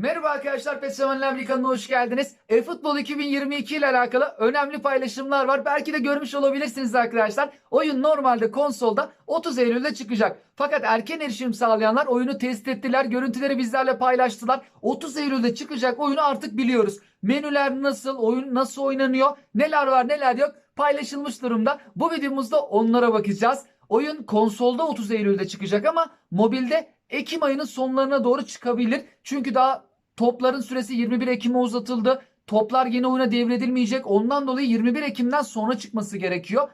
Merhaba arkadaşlar PES Sevenler kanalına hoş geldiniz. E-Futbol 2022 ile alakalı önemli paylaşımlar var. Belki de görmüş olabilirsiniz arkadaşlar. Oyun normalde konsolda 30 Eylül'de çıkacak. Fakat erken erişim sağlayanlar oyunu test ettiler. Görüntüleri bizlerle paylaştılar. 30 Eylül'de çıkacak oyunu artık biliyoruz. Menüler nasıl, oyun nasıl oynanıyor, neler var neler yok paylaşılmış durumda. Bu videomuzda onlara bakacağız. Oyun konsolda 30 Eylül'de çıkacak ama mobilde Ekim ayının sonlarına doğru çıkabilir. Çünkü daha topların süresi 21 Ekim'e uzatıldı. Toplar yeni oyuna devredilmeyecek. Ondan dolayı 21 Ekim'den sonra çıkması gerekiyor.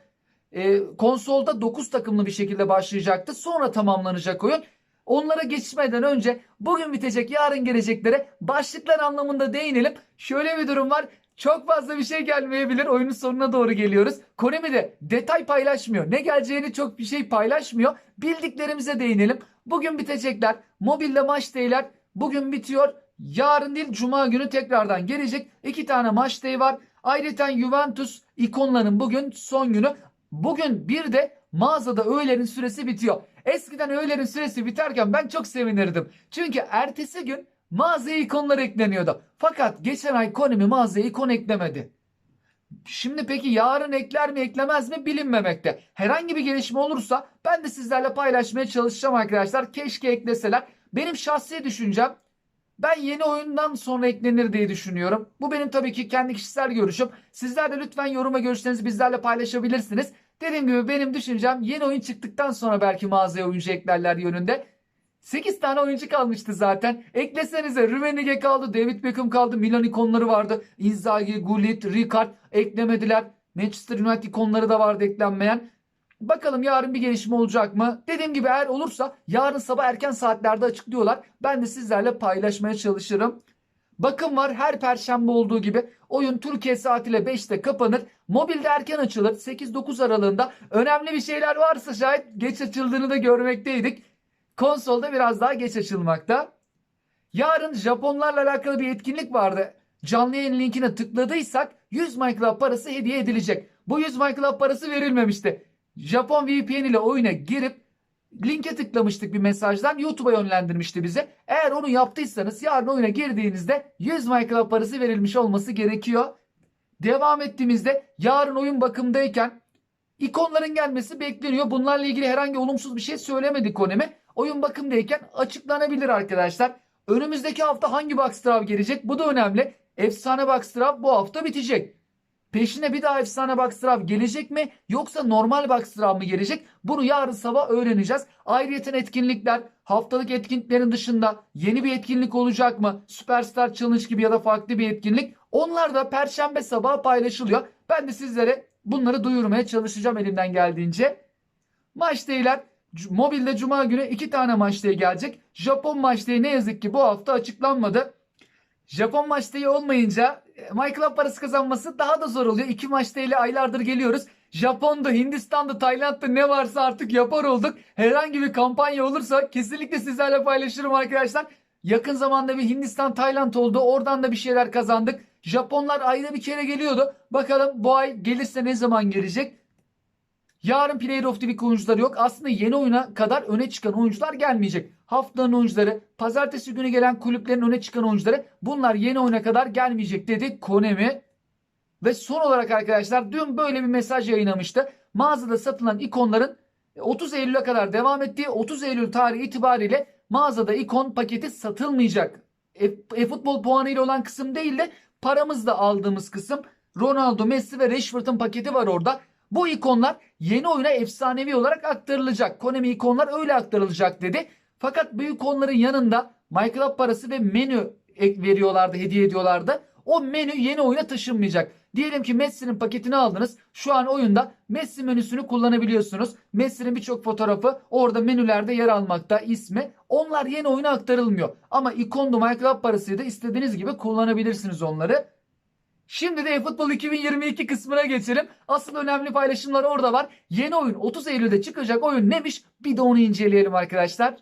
Ee, konsolda 9 takımlı bir şekilde başlayacaktı. Sonra tamamlanacak oyun. Onlara geçmeden önce bugün bitecek yarın geleceklere başlıklar anlamında değinelim. Şöyle bir durum var. Çok fazla bir şey gelmeyebilir. Oyunun sonuna doğru geliyoruz. Konemi de detay paylaşmıyor. Ne geleceğini çok bir şey paylaşmıyor. Bildiklerimize değinelim. Bugün bitecekler. Mobilde maç değiller. Bugün bitiyor. Yarın değil Cuma günü tekrardan gelecek. İki tane maç day var. Ayrıca Juventus ikonların bugün son günü. Bugün bir de mağazada öğlerin süresi bitiyor. Eskiden öğlerin süresi biterken ben çok sevinirdim. Çünkü ertesi gün mağazaya ikonlar ekleniyordu. Fakat geçen ay Konami mağazaya ikon eklemedi. Şimdi peki yarın ekler mi eklemez mi bilinmemekte. Herhangi bir gelişme olursa ben de sizlerle paylaşmaya çalışacağım arkadaşlar. Keşke ekleseler. Benim şahsi düşüncem ben yeni oyundan sonra eklenir diye düşünüyorum. Bu benim tabii ki kendi kişisel görüşüm. Sizler de lütfen yoruma görüşlerinizi bizlerle paylaşabilirsiniz. Dediğim gibi benim düşüncem yeni oyun çıktıktan sonra belki mağazaya oyuncu eklerler yönünde. 8 tane oyuncu kalmıştı zaten. Eklesenize Rummenigge kaldı, David Beckham kaldı, Milan ikonları vardı. Inzaghi, Gullit, Rijkaard eklemediler. Manchester United ikonları da vardı eklenmeyen. Bakalım yarın bir gelişme olacak mı? Dediğim gibi eğer olursa yarın sabah erken saatlerde açıklıyorlar. Ben de sizlerle paylaşmaya çalışırım. Bakım var her perşembe olduğu gibi. Oyun Türkiye saatiyle 5'te kapanır. Mobilde erken açılır 8-9 aralığında. Önemli bir şeyler varsa şayet geç açıldığını da görmekteydik. Konsolda biraz daha geç açılmakta. Yarın Japonlarla alakalı bir etkinlik vardı. Canlı yayın linkine tıkladıysak 100 MyClub parası hediye edilecek. Bu 100 MyClub parası verilmemişti. Japon VPN ile oyuna girip linke tıklamıştık bir mesajdan. YouTube'a yönlendirmişti bize. Eğer onu yaptıysanız yarın oyuna girdiğinizde 100 MyClub parası verilmiş olması gerekiyor. Devam ettiğimizde yarın oyun bakımdayken ikonların gelmesi bekleniyor. Bunlarla ilgili herhangi olumsuz bir şey söylemedi Konemi. Oyun bakımdayken açıklanabilir arkadaşlar. Önümüzdeki hafta hangi Boxtrav gelecek? Bu da önemli. Efsane Boxtrav bu hafta bitecek. Peşine bir daha efsane Boxtrav gelecek mi? Yoksa normal Boxtrav mı gelecek? Bunu yarın sabah öğreneceğiz. Ayrıyeten etkinlikler, haftalık etkinliklerin dışında yeni bir etkinlik olacak mı? Süperstar Challenge gibi ya da farklı bir etkinlik. Onlar da perşembe sabahı paylaşılıyor. Ben de sizlere bunları duyurmaya çalışacağım elimden geldiğince. Maç değiller. Mobilde cuma günü iki tane maç day gelecek. Japon maç day ne yazık ki bu hafta açıklanmadı. Japon maç day olmayınca MyClub parası kazanması daha da zor oluyor. İki maç day ile aylardır geliyoruz. Japon'da, Hindistan'da, Tayland'da ne varsa artık yapar olduk. Herhangi bir kampanya olursa kesinlikle sizlerle paylaşırım arkadaşlar. Yakın zamanda bir Hindistan, Tayland oldu. Oradan da bir şeyler kazandık. Japonlar ayda bir kere geliyordu. Bakalım bu ay gelirse ne zaman gelecek? Yarın Player of the Week oyuncuları yok. Aslında yeni oyuna kadar öne çıkan oyuncular gelmeyecek. Haftanın oyuncuları, pazartesi günü gelen kulüplerin öne çıkan oyuncuları bunlar yeni oyuna kadar gelmeyecek dedi Konemi. Ve son olarak arkadaşlar dün böyle bir mesaj yayınlamıştı. Mağazada satılan ikonların 30 Eylül'e kadar devam ettiği 30 Eylül tarihi itibariyle mağazada ikon paketi satılmayacak. E- E-futbol puanıyla olan kısım değil de paramızla aldığımız kısım. Ronaldo, Messi ve Rashford'un paketi var orada. Bu ikonlar yeni oyuna efsanevi olarak aktarılacak. Konami ikonlar öyle aktarılacak dedi. Fakat bu ikonların yanında MyClub parası ve menü veriyorlardı, hediye ediyorlardı. O menü yeni oyuna taşınmayacak. Diyelim ki Messi'nin paketini aldınız. Şu an oyunda Messi menüsünü kullanabiliyorsunuz. Messi'nin birçok fotoğrafı orada menülerde yer almakta ismi. Onlar yeni oyuna aktarılmıyor. Ama ikondu MyClub parasıydı istediğiniz gibi kullanabilirsiniz onları. Şimdi de eFootball 2022 kısmına geçelim. Asıl önemli paylaşımlar orada var. Yeni oyun 30 Eylül'de çıkacak oyun neymiş? Bir de onu inceleyelim arkadaşlar.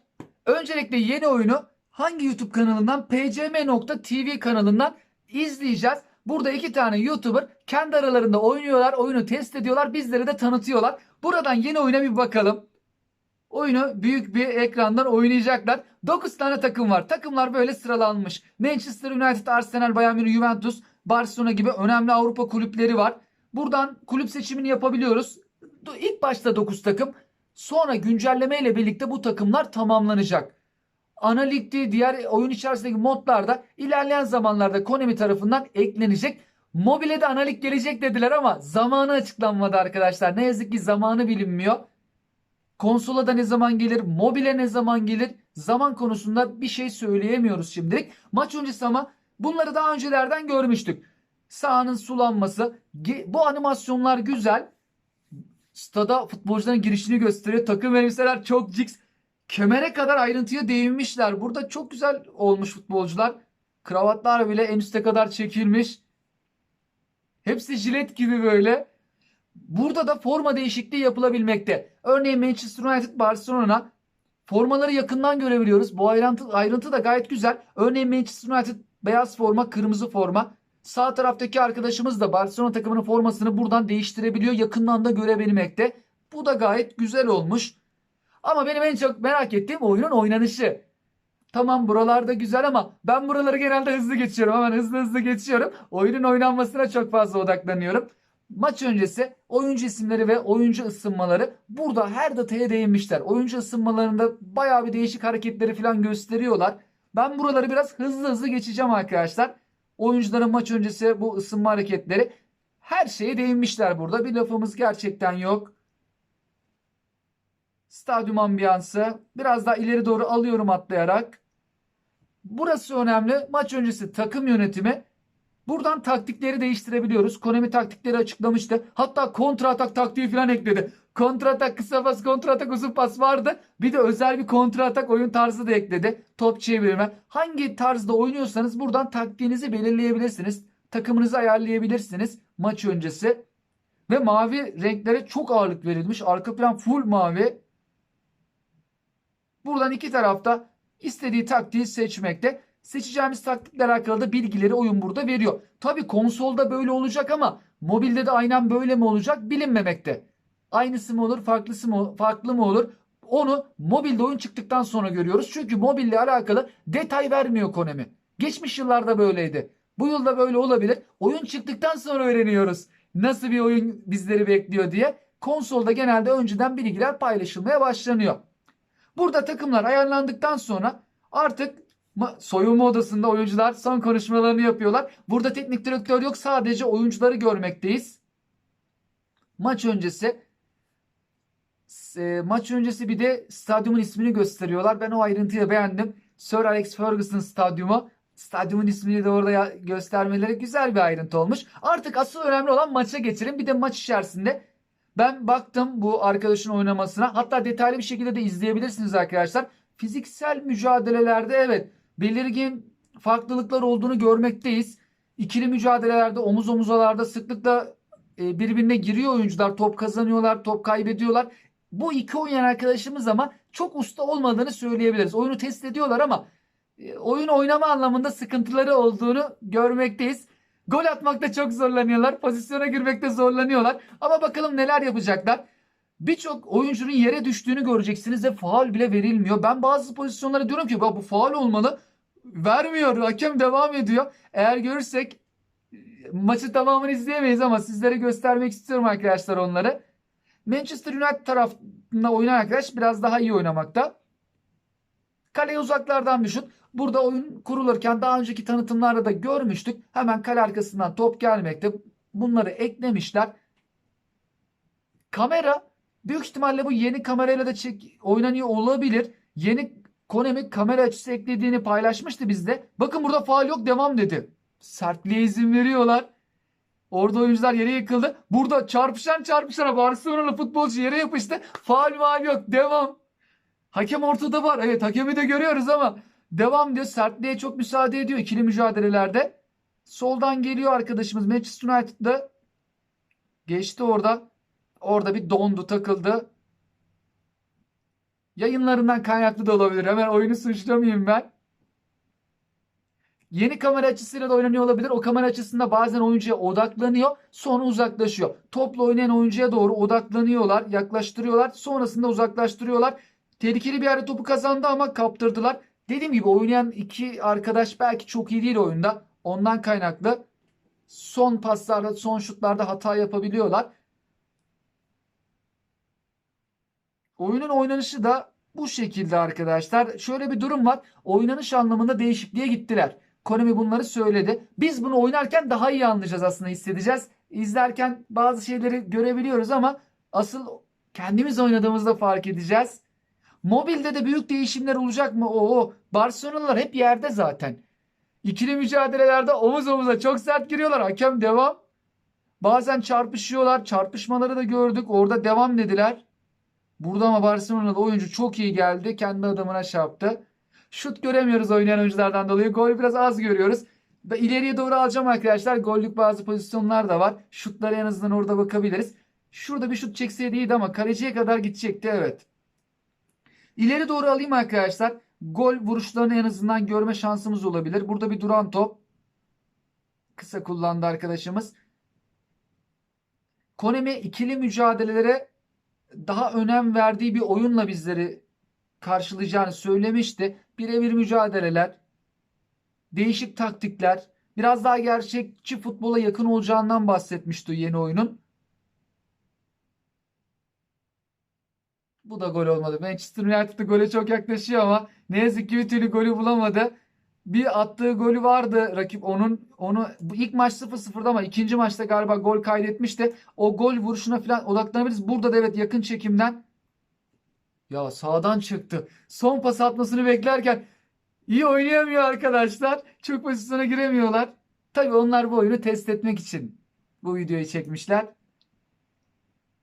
Öncelikle yeni oyunu hangi YouTube kanalından? pcm.tv kanalından izleyeceğiz. Burada iki tane YouTuber kendi aralarında oynuyorlar, oyunu test ediyorlar, bizleri de tanıtıyorlar. Buradan yeni oyuna bir bakalım. oyunu büyük bir ekrandan oynayacaklar. 9 tane takım var. Takımlar böyle sıralanmış. Manchester United, Arsenal, Bayern Münih, Juventus, Barcelona gibi önemli Avrupa kulüpleri var. Buradan kulüp seçimini yapabiliyoruz. İlk başta 9 takım. Sonra güncelleme ile birlikte bu takımlar tamamlanacak. Ana ligde diğer oyun içerisindeki modlarda ilerleyen zamanlarda Konami tarafından eklenecek. Mobile de ana lig gelecek dediler ama zamanı açıklanmadı arkadaşlar. Ne yazık ki zamanı bilinmiyor. Konsola da ne zaman gelir, mobile ne zaman gelir zaman konusunda bir şey söyleyemiyoruz şimdilik. Maç öncesi ama bunları daha öncelerden görmüştük. Sahanın sulanması, bu animasyonlar güzel. Stada futbolcuların girişini gösteriyor. Takım elbiseler çok cix. Kemere kadar ayrıntıya değinmişler. Burada çok güzel olmuş futbolcular. Kravatlar bile en üste kadar çekilmiş. Hepsi jilet gibi böyle. Burada da forma değişikliği yapılabilmekte. Örneğin Manchester United Barcelona formaları yakından görebiliyoruz. Bu ayrıntı, ayrıntı da gayet güzel. Örneğin Manchester United beyaz forma, kırmızı forma. Sağ taraftaki arkadaşımız da Barcelona takımının formasını buradan değiştirebiliyor. Yakından da görebilmekte. Bu da gayet güzel olmuş. Ama benim en çok merak ettiğim oyunun oynanışı. Tamam buralarda güzel ama ben buraları genelde hızlı geçiyorum. Hemen hızlı hızlı geçiyorum. Oyunun oynanmasına çok fazla odaklanıyorum. Maç öncesi oyuncu isimleri ve oyuncu ısınmaları burada her detaya değinmişler. Oyuncu ısınmalarında bayağı bir değişik hareketleri falan gösteriyorlar. Ben buraları biraz hızlı hızlı geçeceğim arkadaşlar. Oyuncuların maç öncesi bu ısınma hareketleri her şeye değinmişler burada. Bir lafımız gerçekten yok. Stadyum ambiyansı. Biraz daha ileri doğru alıyorum atlayarak. Burası önemli. Maç öncesi takım yönetimi. Buradan taktikleri değiştirebiliyoruz. Konami taktikleri açıklamıştı. Hatta kontra atak taktiği falan ekledi. Kontra atak kısa pas, kontra atak uzun pas vardı. Bir de özel bir kontra atak oyun tarzı da ekledi. Top çevirme. Hangi tarzda oynuyorsanız buradan taktiğinizi belirleyebilirsiniz. Takımınızı ayarlayabilirsiniz maç öncesi. Ve mavi renklere çok ağırlık verilmiş. Arka plan full mavi. Buradan iki tarafta istediği taktiği seçmekte. Seçeceğimiz taktikle alakalı da bilgileri oyun burada veriyor. Tabi konsolda böyle olacak ama mobilde de aynen böyle mi olacak bilinmemekte. Aynısı mı olur, farklısı mı, farklı mı olur? Onu mobilde oyun çıktıktan sonra görüyoruz. Çünkü mobille alakalı detay vermiyor Konami. Geçmiş yıllarda böyleydi. Bu yılda böyle olabilir. Oyun çıktıktan sonra öğreniyoruz. Nasıl bir oyun bizleri bekliyor diye. Konsolda genelde önceden bilgiler paylaşılmaya başlanıyor. Burada takımlar ayarlandıktan sonra artık soyunma odasında oyuncular son konuşmalarını yapıyorlar. Burada teknik direktör yok sadece oyuncuları görmekteyiz. Maç öncesi e, maç öncesi bir de stadyumun ismini gösteriyorlar. Ben o ayrıntıyı beğendim. Sir Alex Ferguson stadyumu. Stadyumun ismini de orada göstermeleri güzel bir ayrıntı olmuş. Artık asıl önemli olan maça geçelim. Bir de maç içerisinde ben baktım bu arkadaşın oynamasına. Hatta detaylı bir şekilde de izleyebilirsiniz arkadaşlar. Fiziksel mücadelelerde evet belirgin farklılıklar olduğunu görmekteyiz. İkili mücadelelerde omuz omuzalarda sıklıkla e, birbirine giriyor oyuncular. Top kazanıyorlar, top kaybediyorlar. Bu iki oynayan arkadaşımız ama çok usta olmadığını söyleyebiliriz. Oyunu test ediyorlar ama e, oyun oynama anlamında sıkıntıları olduğunu görmekteyiz. Gol atmakta çok zorlanıyorlar. Pozisyona girmekte zorlanıyorlar. Ama bakalım neler yapacaklar. Birçok oyuncunun yere düştüğünü göreceksiniz ve faul bile verilmiyor. Ben bazı pozisyonlara diyorum ki "Bak bu faul olmalı. Vermiyor. Hakem devam ediyor. Eğer görürsek e, maçı tamamını izleyemeyiz ama sizlere göstermek istiyorum arkadaşlar onları. Manchester United tarafında oynayan arkadaş biraz daha iyi oynamakta. Kaleyi uzaklardan bir şut. Burada oyun kurulurken daha önceki tanıtımlarda da görmüştük. Hemen kale arkasından top gelmekte. Bunları eklemişler. Kamera büyük ihtimalle bu yeni kamerayla da çek, oynanıyor olabilir. Yeni Konami kamera açısı eklediğini paylaşmıştı bizde. Bakın burada faal yok devam dedi. Sertliğe izin veriyorlar. Orada oyuncular yere yıkıldı. Burada çarpışan çarpışana Barcelona'lı futbolcu yere yapıştı. Faal maal yok devam. Hakem ortada var. Evet hakemi de görüyoruz ama devam diyor. Sertliğe çok müsaade ediyor ikili mücadelelerde. Soldan geliyor arkadaşımız Manchester United'da. Geçti orada. Orada bir dondu takıldı. Yayınlarından kaynaklı da olabilir. Hemen oyunu suçlamayayım ben. Yeni kamera açısıyla da oynanıyor olabilir. O kamera açısında bazen oyuncuya odaklanıyor. Sonra uzaklaşıyor. Topla oynayan oyuncuya doğru odaklanıyorlar. Yaklaştırıyorlar. Sonrasında uzaklaştırıyorlar. Tehlikeli bir yerde topu kazandı ama kaptırdılar. Dediğim gibi oynayan iki arkadaş belki çok iyi değil oyunda. Ondan kaynaklı son paslarda, son şutlarda hata yapabiliyorlar. Oyunun oynanışı da bu şekilde arkadaşlar. Şöyle bir durum var. Oynanış anlamında değişikliğe gittiler. Konami bunları söyledi. Biz bunu oynarken daha iyi anlayacağız aslında hissedeceğiz. İzlerken bazı şeyleri görebiliyoruz ama asıl kendimiz oynadığımızda fark edeceğiz. Mobilde de büyük değişimler olacak mı? Oo, Barcelonalılar hep yerde zaten. İkili mücadelelerde omuz omuza çok sert giriyorlar. Hakem devam. Bazen çarpışıyorlar. Çarpışmaları da gördük. Orada devam dediler. Burada ama Barcelona'da oyuncu çok iyi geldi. Kendi adamına çarptı. Şut göremiyoruz oynayan oyunculardan dolayı. Gol biraz az görüyoruz. Ve ileriye doğru alacağım arkadaşlar. Gollük bazı pozisyonlar da var. Şutlara en azından orada bakabiliriz. Şurada bir şut çekseydi iyiydi ama kaleciye kadar gidecekti evet. İleri doğru alayım arkadaşlar. Gol vuruşlarını en azından görme şansımız olabilir. Burada bir duran top. Kısa kullandı arkadaşımız. Konemi ikili mücadelelere daha önem verdiği bir oyunla bizleri karşılayacağını söylemişti. Birebir mücadeleler, değişik taktikler, biraz daha gerçekçi futbola yakın olacağından bahsetmişti yeni oyunun. Bu da gol olmadı. Manchester United de gole çok yaklaşıyor ama ne yazık ki bir türlü golü bulamadı. Bir attığı golü vardı rakip onun. Onu ilk maç 0-0'da ama ikinci maçta galiba gol kaydetmişti. O gol vuruşuna falan odaklanabiliriz. Burada da evet yakın çekimden ya sağdan çıktı. Son pas atmasını beklerken iyi oynayamıyor arkadaşlar. Çok pozisyona giremiyorlar. Tabii onlar bu oyunu test etmek için bu videoyu çekmişler.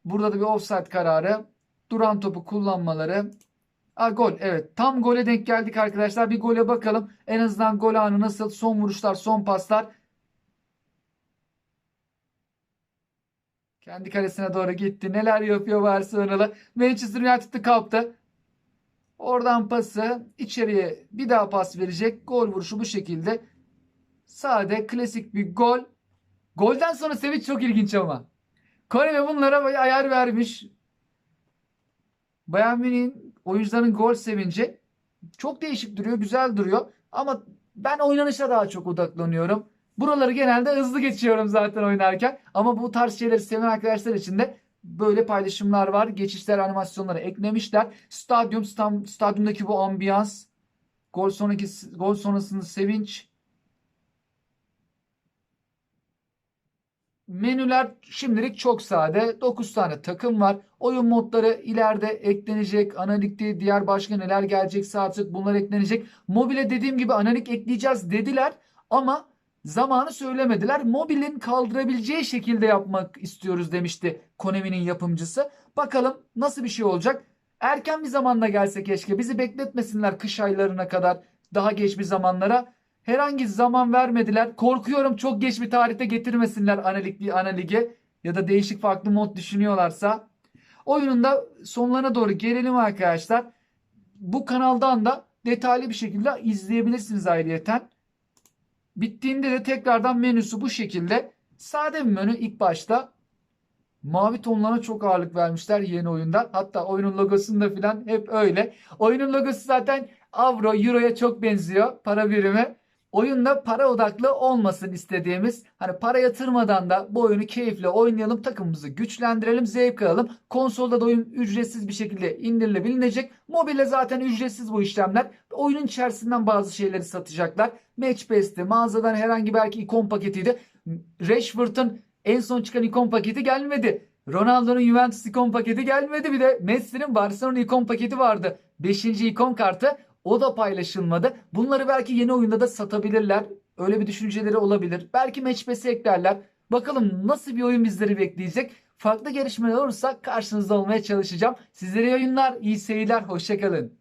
Burada da bir offside kararı. Duran topu kullanmaları. Aa, gol evet tam gole denk geldik arkadaşlar. Bir gole bakalım. En azından gol anı nasıl? Son vuruşlar, son paslar. Kendi kalesine doğru gitti. Neler yapıyor Barcelonalı. Manchester United'ı kaptı. Oradan pası içeriye bir daha pas verecek. Gol vuruşu bu şekilde. Sade klasik bir gol. Golden sonra sevinç çok ilginç ama. Konemi bunlara ayar vermiş. Bayern Münih'in oyuncuların gol sevinci çok değişik duruyor, güzel duruyor. Ama ben oynanışa daha çok odaklanıyorum. Buraları genelde hızlı geçiyorum zaten oynarken. Ama bu tarz şeyleri seven arkadaşlar için de böyle paylaşımlar var. Geçişler, animasyonları eklemişler. Stadyum, stadyumdaki bu ambiyans, gol sonraki gol sonrasında sevinç. Menüler şimdilik çok sade. 9 tane takım var. Oyun modları ileride eklenecek. Analitikte diğer başka neler gelecekse artık bunlar eklenecek. Mobile dediğim gibi analik ekleyeceğiz dediler ama zamanı söylemediler. Mobilin kaldırabileceği şekilde yapmak istiyoruz demişti Konami'nin yapımcısı. Bakalım nasıl bir şey olacak. Erken bir zamanda gelse keşke. Bizi bekletmesinler kış aylarına kadar. Daha geç bir zamanlara. Herhangi zaman vermediler. Korkuyorum çok geç bir tarihte getirmesinler analik, analige ya da değişik farklı mod düşünüyorlarsa. Oyunun da sonlarına doğru gelelim arkadaşlar. Bu kanaldan da detaylı bir şekilde izleyebilirsiniz ayrıyeten. Bittiğinde de tekrardan menüsü bu şekilde. Sade bir menü ilk başta. Mavi tonlara çok ağırlık vermişler yeni oyunda. Hatta oyunun logosunda falan hep öyle. Oyunun logosu zaten avro, euroya çok benziyor para birimi. Oyunda para odaklı olmasın istediğimiz hani para yatırmadan da bu oyunu keyifle oynayalım takımımızı güçlendirelim zevk alalım. Konsolda da oyun ücretsiz bir şekilde indirilebilecek. Mobile zaten ücretsiz bu işlemler. Oyunun içerisinden bazı şeyleri satacaklar. Match Pass'ti mağazadan herhangi belki ikon paketiydi. Rashford'un en son çıkan ikon paketi gelmedi. Ronaldo'nun Juventus ikon paketi gelmedi. Bir de Messi'nin Barcelona ikon paketi vardı. 5. ikon kartı. O da paylaşılmadı. Bunları belki yeni oyunda da satabilirler. Öyle bir düşünceleri olabilir. Belki Match Pass'i eklerler. Bakalım nasıl bir oyun bizleri bekleyecek. Farklı gelişmeler olursa karşınızda olmaya çalışacağım. Sizlere iyi oyunlar, iyi seyirler, hoşçakalın.